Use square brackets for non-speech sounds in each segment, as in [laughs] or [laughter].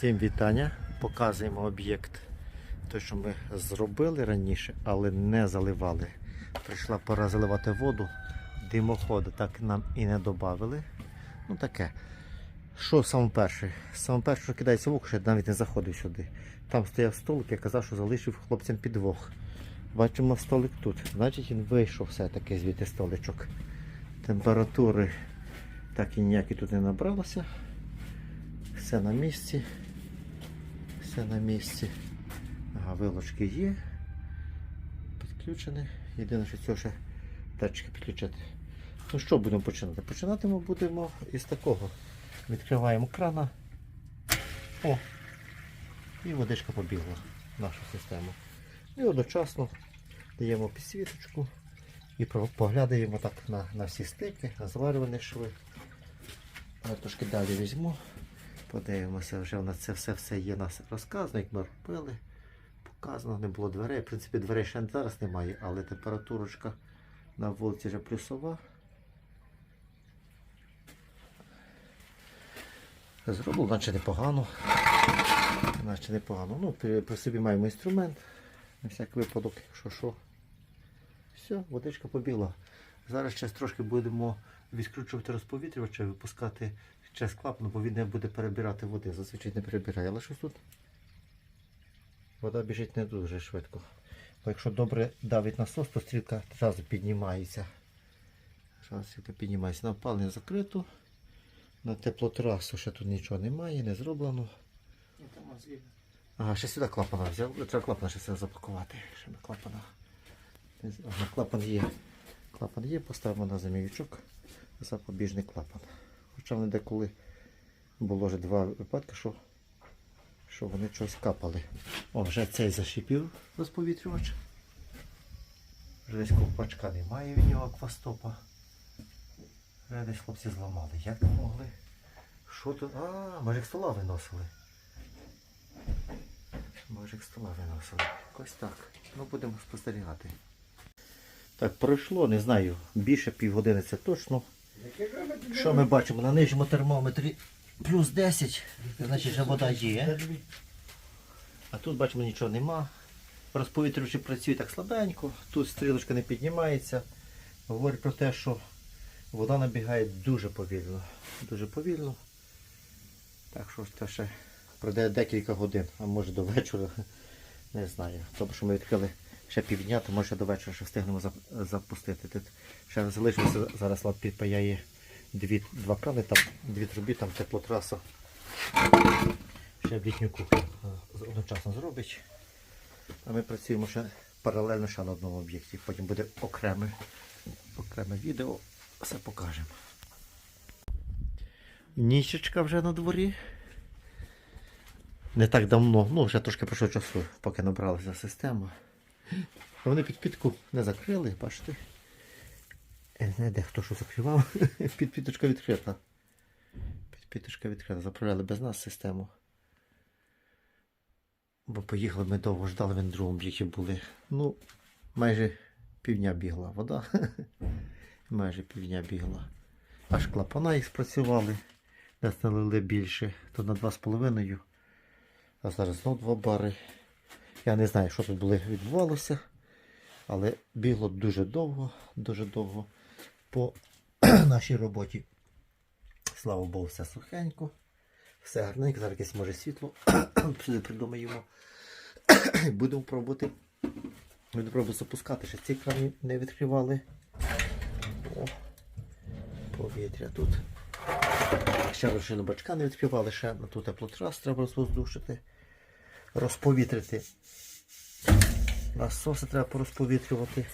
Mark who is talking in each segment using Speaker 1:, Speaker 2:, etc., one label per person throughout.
Speaker 1: Всім вітання. Показуємо об'єкт. Той, що ми зробили раніше, але не заливали. Прийшла пора заливати воду. Димоходу так нам і не додали. Ну таке. Що саме перше? Саме перше, що кидається в око, що я навіть не заходив сюди. Там стояв столик, я казав, що залишив хлопцям підвох. Бачимо столик тут. Значить він вийшов все-таки звідти столичок. Температури так і ніякі тут не набралося. Все на місці. Все на місці. Ага, вилочки є. Підключені. Єдине, що цього ще датчики підключити. Ну що будемо починати? Починати ми будемо із такого. Відкриваємо крана. О! І водичка побігла в нашу систему. І одночасно даємо підсвіточку і поглядаємо так на, на всі стики, на зварювані шви. Трошки далі візьму. Подивимося, вже у нас це все все є нас розказано, як ми робили. Показано, не було дверей. В принципі, дверей ще зараз немає, але температурочка на вулиці вже плюсова. Зроблено, наче непогано. Наче непогано. Ну, при, при собі маємо інструмент. На всяк випадок, якщо що. Все, водичка побігла. Зараз ще трошки будемо відкручувати розповітрювача, випускати через клапан, бо він не буде перебирати води. Зазвичай не перебирає, але щось тут. Вода біжить не дуже швидко. Бо якщо добре давить насос, то стрілка одразу піднімається. Одразу стрілка піднімається. На опалення закрито. На теплотрасу ще тут нічого немає, не зроблено. Ага, ще сюди клапана взяв. Треба клапана ще сюди запакувати. Ще на клапана. Ага, клапан є. Клапан є, поставимо на замівічок. Запобіжний клапан. Хоча вони деколи було вже два випадки, що, що вони щось капали. О, вже цей зашипів розповітрювач. Вже десь ковпачка немає від нього аквастопа. Вже десь хлопці зламали. Як то могли? Що тут? А, може стола виносили. Може стола виносили. Якось так. Ну будемо спостерігати. Так, пройшло, не знаю, більше півгодини це точно. Що ми бачимо? На нижньому термометрі плюс 10, значить вже вода є. А тут бачимо нічого нема. Розповітрювачі працює так слабенько, тут стрілочка не піднімається. Говорить про те, що вода набігає дуже повільно. Дуже повільно. Так що це ще пройде декілька годин, а може до вечора. Не знаю. Тобто, що ми відкрили ще півдня, то може до вечора ще встигнемо запустити. Тут ще залишилося зараз лад підпаяє дві, два крани, там, дві труби, там теплотраса. Ще в літню кухню е, одночасно зробить. А ми працюємо ще паралельно ще на одному об'єкті. Потім буде окреме, окреме відео, все покажемо. Нічечка вже на дворі. Не так давно, ну вже трошки пройшло часу, поки набралася система. Вони підпітку не закрили, бачите. Е, Не де хто що закривав. [laughs] Підпіточка відкрита. Підпіточка відкрита. Заправляли без нас систему. Бо поїхали ми довго ждали, ми об'єкті були. Ну, майже півдня бігла вода. [laughs] майже півдня бігла. Аж клапана їх спрацювали. Десь більше, то на 2,5. А зараз знов два бари. Я не знаю, що тут було відбувалося, але бігло дуже довго, дуже довго по [clears throat] нашій роботі. Слава Богу, все сухенько, все гарненько, зараз якесь може світло. [clears throat] Сюди придумаємо. [clears throat] Будемо пробувати. Будемо пробувати запускати. Ще ці крани не відкривали. О, повітря тут. Ще вершину бачка не відкривали, ще на ту теплотрас треба розвоздушити, розповітрити. Насоси треба порозповітрювати.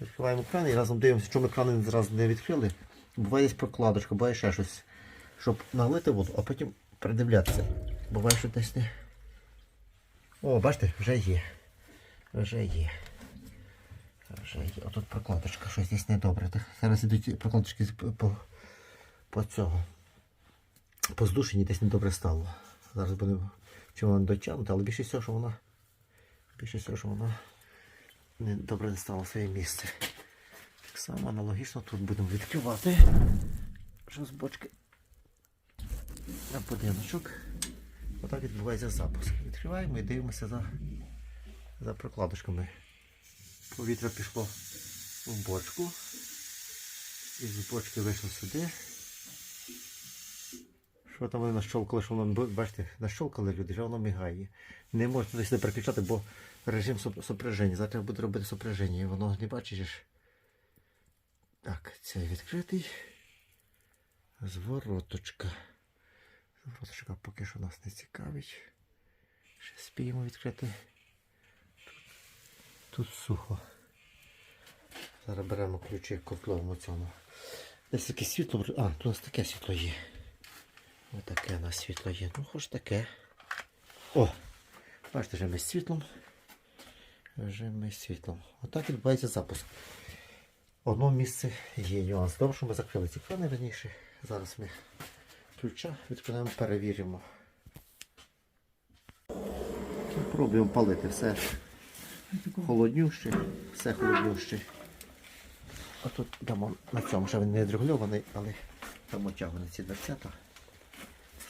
Speaker 1: Відкриваємо кран і разом дивимося, чому ми крани зразу не відкрили. Буває десь прокладочка, буває ще щось, щоб налити воду, а потім придивлятися. Буває, що десь не. О, бачите, вже є. Вже є. Вже є. Отут прокладочка, щось десь недобре. Так, Зараз ідуть прокладочки по, по цього. По здушенні десь недобре стало. Зараз будемо чому вона дотягнути, але більше всього, що вона. Більше всього, що вона добре не стала своє місце. Так само аналогічно тут будемо відкривати. Що з бочки на будиночок. Отак відбувається запуск. Відкриваємо і дивимося за, за прокладочками. Повітря пішло в бочку. І з бочки вийшло сюди. Що там вони нащолкали, що воно, бачите, нащолкали люди, що воно мігає. Не можна туди сюди переключати, бо режим сопряження. Зараз треба буде робити сопряження. І воно не бачиш. Так, цей відкритий. Звороточка. Звороточка поки що нас не цікавить. Ще спіємо відкрити. Тут сухо. Зараз беремо ключі котловому цьому. Десь таке світло. А, тут у нас таке світло є. Ось таке у нас світло є. Ну, хоч таке. О! Бачите, вже ми з світлом. Вже ми з світлом. Отак відбувається запуск. Одно місце є нюанс. Добре, що ми закрили ці крани раніше. Зараз ми ключа відкриємо, перевіримо. Пробуємо палити все холоднюще, все холоднюще. А тут дамо на цьому, ще він не відрегульований, але там отягнені ці дверцята.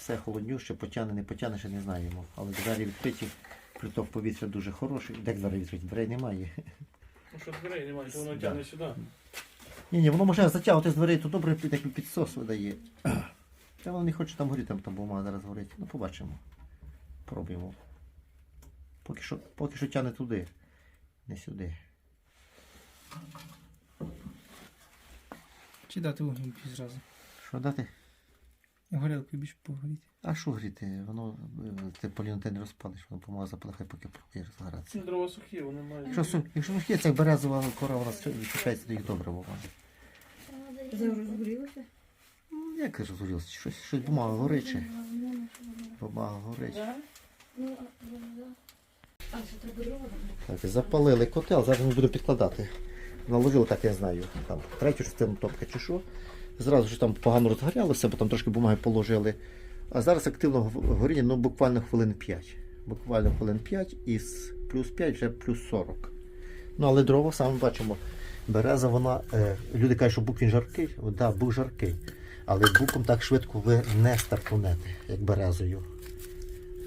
Speaker 1: Все холоднюще, потягне, не потягне, ще не знаємо. Але двері відкриті, приток повітря дуже хороший. Де двері відкриті? Дверей немає.
Speaker 2: Ну що дверей немає, то воно
Speaker 1: Да.
Speaker 2: тягне сюди.
Speaker 1: Ні, ні, воно може затягувати з дверей, то добре такий підсос видає. Та воно не хоче там горіти, там, там бумага зараз горить. Ну побачимо. Пробуємо. Поки що, поки що тягне туди, не сюди.
Speaker 3: Чи дати більш зразу?
Speaker 1: Що дати?
Speaker 3: Горілку більше погоріти.
Speaker 1: А що гріти? Воно е, ти поліноте не розпалиш, воно помога запалахає, поки пробує розгоратися.
Speaker 2: Дрова сухі, вони мають.
Speaker 1: Якщо, су- якщо сухі, це як березова кора, вона відчіпляється, то їх добре буває.
Speaker 4: Вже розгорілося?
Speaker 1: Ну, Як розгорілося? Щось, щось бумага горить чи? Бумага горить.
Speaker 4: А що треба дрова?
Speaker 1: Так, запалили котел, зараз ми будемо підкладати. Наложили, так я знаю, там третю частину топка чи що. Зразу ж там погано розгорялося, бо там трошки бумаги положили. А зараз активно горіння, ну буквально хвилин 5. Буквально хвилин 5 і з плюс 5 вже плюс 40. Ну але дрова, саме бачимо, береза, вона. Е, люди кажуть, що бук він жаркий. Так, да, бук жаркий. Але буком так швидко ви не стартунете, як березою.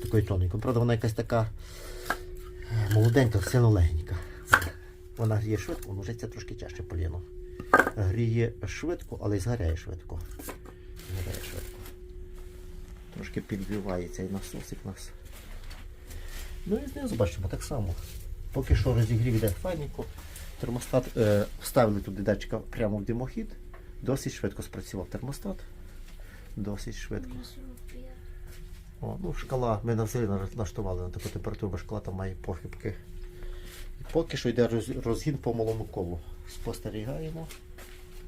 Speaker 1: Такою тоненькою. Правда, вона якась така е, молоденька, сильно легенька. Вона гріє швидко, ну вже це трошки тяжче поліно. Гріє швидко, але й згоряє швидко. Згоряє швидко. Трошки підбивається і насосик нас. Ну і знизу бачимо так само. Поки що розігрів іде файненько. Термостат е, вставили туди датчика прямо в димохід. Досить швидко спрацював термостат. Досить швидко. О, ну, шкала, ми на взагалі налаштували на таку температуру, бо шкала там має похибки. Поки що йде розгін по малому колу. Спостерігаємо.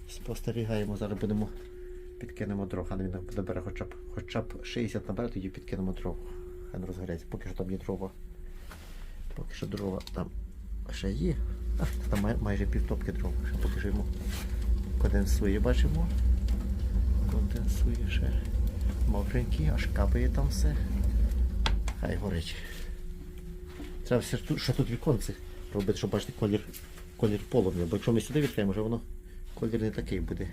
Speaker 1: Спостерігаємо, зараз будемо підкинемо дров. А він добере хоча б, хоча б 60 набере, тоді підкинемо дров. Хай розгоряється. Поки що там є дрова. Поки що дрова там ще є. А, там май- майже півтопки дров. Поки що йому конденсує, бачимо. Конденсує ще мокренький, аж капає там все. Хай горить. Треба все ще тут віконці робити, щоб бачити колір, колір полум'я. Бо якщо ми сюди відкриємо, вже воно колір не такий буде.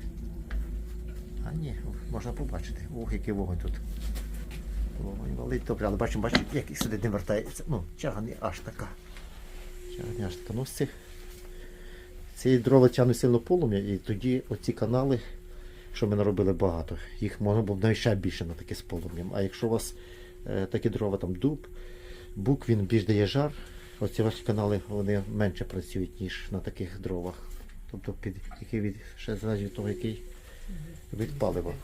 Speaker 1: А ні, можна побачити. Ох, який вогонь тут. Вогонь валить добре, але бачимо, бачимо, як сюди не вертається. Ну, чага не аж така. Чага не аж така. Ну, цих цієї дрова тягне сильно полум'я, і тоді оці канали, що ми наробили багато, їх можна було навіть ще більше на таке з полум'ям. А якщо у вас е, такі дрова там дуб, бук він більш дає жар, оці ваші канали вони менше працюють, ніж на таких дровах. Тобто під який від ще залежить від того, який від палива.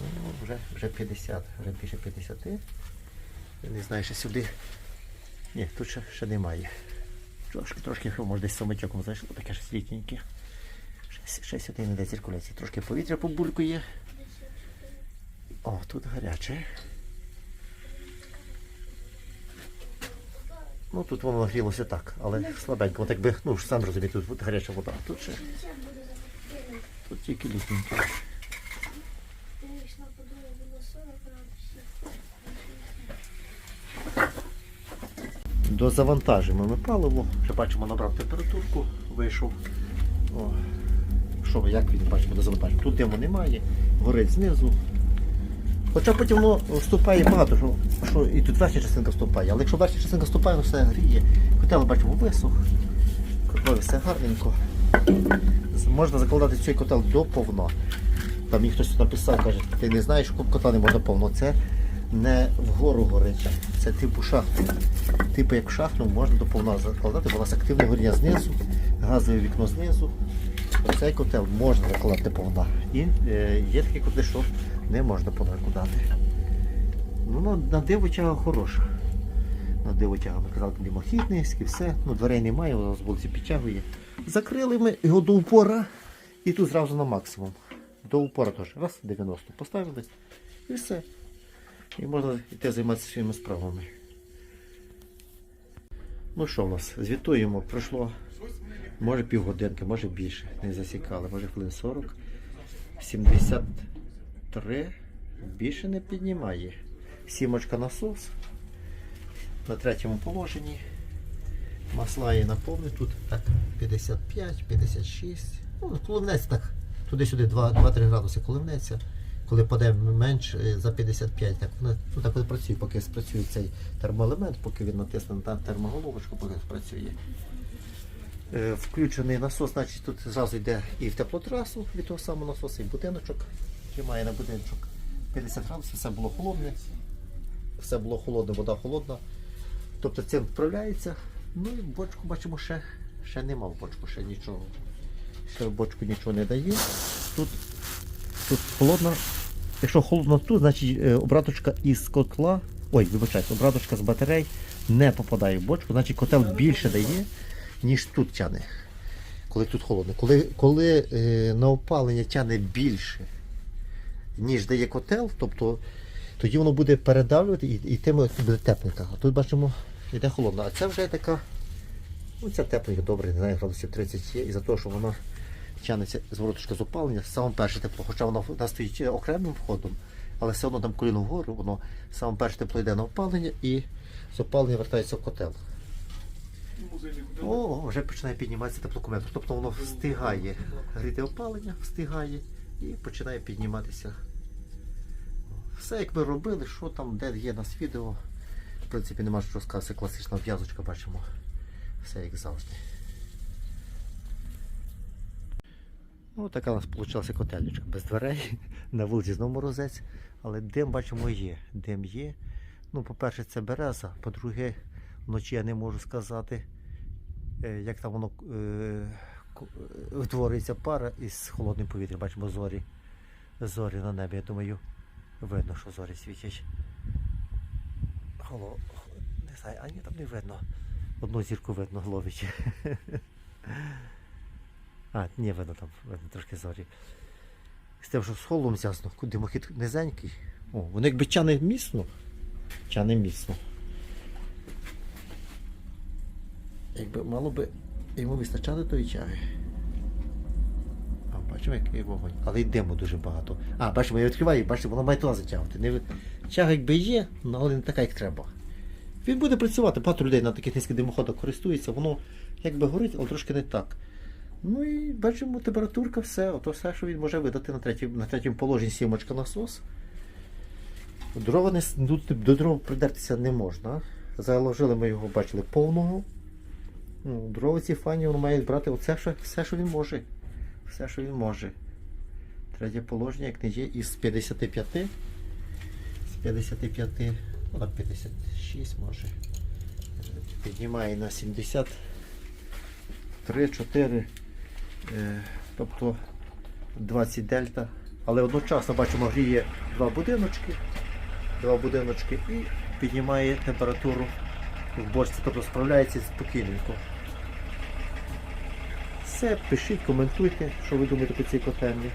Speaker 1: Ну, вже, вже 50, вже більше 50. Я не знаю, ще сюди. Ні, тут ще, ще немає. Трошки, трошки, може десь самотьоком зайшло, таке щось літненьке. Ще, ще сюди не йде циркуляції. Трошки повітря побулькує. О, тут гаряче. Ну тут воно нагрілося так, але слабенько. От якби, ну сам розумієте, тут гаряча вода. Тут ще, тут тільки літненьке.
Speaker 4: Конечно, подула було 40 градусів.
Speaker 1: Дозавантажимо ми паливо. Вже бачимо, набрав температурку, вийшов. О, що, як він бачимо, дозавантажимо. Тут диму немає, горить знизу. Хоча потім воно вступає багато, що, що і тут верхня частинка вступає. Але якщо верхня частинка вступає, воно все гріє. Котел бачимо висох. Котлові все гарненько. Можна закладати цей котел до повно. Там мені хтось написав, каже, ти не знаєш, що котла не можна повно. Це не вгору горить, це типу шахту. Типу як шахту можна до повна закладати, бо у нас активне горіння знизу, газове вікно знизу. Цей котел можна закладати повна. І е, є такі котли, що не можна повна кладати. Ну, на, диво тяга хороша. На диво тяга, ми казали, димохідницький, все. Ну, дверей немає, воно з вулиці підтягує. Закрили ми його до упора і тут зразу на максимум. До упора теж. Раз, 90 поставили і все. І можна йти займатися своїми справами. Ну що в нас? Звітуємо, пройшло може півгодинки, може більше. Не засікали, може хвилин 40. 73 більше не піднімає. Сімочка насос на третьому положенні. Масла є на тут так 55, 56. Ну, коливнеться так. Туди-сюди 2-3 градуси коливнеться. Коли паде менш е, за 55, так воно ну, так коли працює, поки спрацює цей термоелемент, поки він натисне на термоголовочку, поки спрацює. Е, Включений насос, значить тут зразу йде і в теплотрасу від того самого насосу, і будиночок. Тримає на будиночок 50 градусів, все було холодне. Все було холодне, вода холодна. Тобто цим вправляється. Ну і бочку бачимо ще, ще нема в бочку, ще нічого. Ще в бочку нічого не дає. Тут, тут холодно. Якщо холодно тут, значить е, обраточка із котла. Ой, вибачайте, обраточка з батарей не попадає в бочку, значить котел більше дає, ніж тут тяне. Коли тут холодно. Коли, коли е, на опалення тяне більше, ніж дає котел, тобто тоді воно буде передавлювати і, тим буде тепленька. А тут бачимо, йде холодно. А це вже така, ну це тепленька, добре, не знаю, градусів 30 є. І за того, що вона тягнеться з вороточка з опалення, саме перше тепло, хоча воно в нас стоїть окремим входом, але все одно там коліно вгору, воно саме перше тепло йде на опалення і з опалення вертається в котел. О, вже починає підніматися теплокометр. Тобто воно встигає гріти опалення, встигає і починає підніматися. Все як ми робили, що там, де є нас відео. В принципі, нема що сказати, класична в'язочка, бачимо. Все як завжди. Ну, така у нас вийшла котельничка без дверей. [laughs] На вулиці знову морозець. Але дим бачимо є. Дим є. Ну, по-перше, це береза, по-друге, вночі я не можу сказати, е, як там воно е, утворюється пара із холодним повітрям. Бачимо зорі. Зорі на небі. Я думаю, видно, що зорі світять. Холо... Не знаю, а ні, там не видно. Одну зірку видно ловить. [laughs] А, ні, видно там, видно трошки зорі. З тим, що з холодом зв'язано, димохід низенький. О, воно якби тяне міцно. Тяне міцно. Якби мало би йому вистачати тої чаги. А, бачимо, який вогонь. Але й диму дуже багато. А, бачимо, я відкриваю, бачите, воно має туди затягувати. Не... Чага якби є, ну, але не така, як треба. Він буде працювати, багато людей на таких низьких димоходах користується, воно якби горить, але трошки не так. Ну і бачимо, температурка, все, ото все, що він може видати на третьому, на третьому положенні сімочка насос. Дрова не, до дров придертися не можна. Заложили ми його, бачили, повного. Ну, дрова ці фані воно має брати оце, що, все, що він може. Все, що він може. Третє положення, як не є, із 55. З 55, ну на 56 може. Піднімає на 73, 4. Е, тобто 20 дельта. Але одночасно бачимо, гріє два будиночки. Два будиночки і піднімає температуру в бочці, тобто справляється спокійненько. Все, пишіть, коментуйте, що ви думаєте про цій котельні.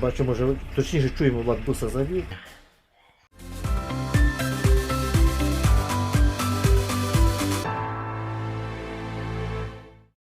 Speaker 1: Бачимо, точніше чуємо, Влад буса завів.